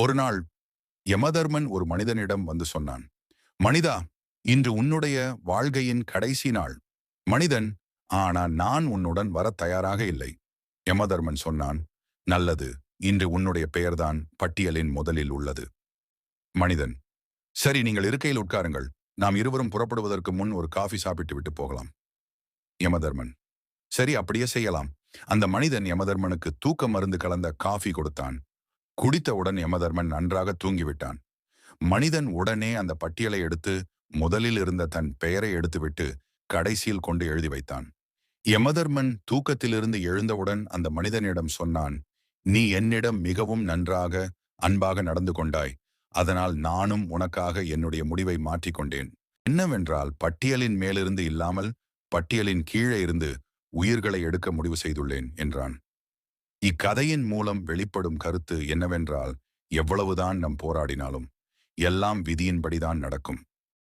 ஒரு நாள் யமதர்மன் ஒரு மனிதனிடம் வந்து சொன்னான் மனிதா இன்று உன்னுடைய வாழ்கையின் கடைசி நாள். மனிதன் ஆனா நான் உன்னுடன் வர தயாராக இல்லை. யமதர்மன் சொன்னான் நல்லது இன்று உன்னுடைய பெயர்தான் பட்டியலின் முதலில் உள்ளது. மனிதன் சரி நீங்கள் இருக்கையில் உட்காருங்கள். நாம் இருவரும் புறப்படுவதற்கு முன் ஒரு காஃபி சாப்பிட்டு விட்டு போகலாம். யமதர்மன் சரி அப்படியே செய்யலாம். அந்த மனிதன் யமதர்மனுக்கு தூக்க மருந்து கலந்த காஃபி கொடுத்தான். குடித்தவுடன் யமதர்மன் நன்றாக தூங்கிவிட்டான். மனிதன் உடனே அந்த பட்டியலை எடுத்து முதலில் இருந்த தன் பெயரை எடுத்துவிட்டு கடைசியில் கொண்டு எழுதி வைத்தான். யமதர்மன் தூக்கத்திலிருந்து எழுந்தவுடன் அந்த மனிதனிடம் சொன்னான் நீ என்னிடம் மிகவும் நன்றாக அன்பாக நடந்து கொண்டாய். அதனால் நானும் உனக்காக என்னுடைய முடிவை மாற்றிக்கொண்டேன் என்னவென்றால் பட்டியலின் மேலிருந்து இல்லாமல் பட்டியலின் கீழே இருந்து உயிர்களை எடுக்க முடிவு செய்துள்ளேன் என்றான். இக்கதையின் மூலம் வெளிப்படும் கருத்து என்னவென்றால் எவ்வளவுதான் நம் போராடினாலும் எல்லாம் விதியின்படிதான் நடக்கும்.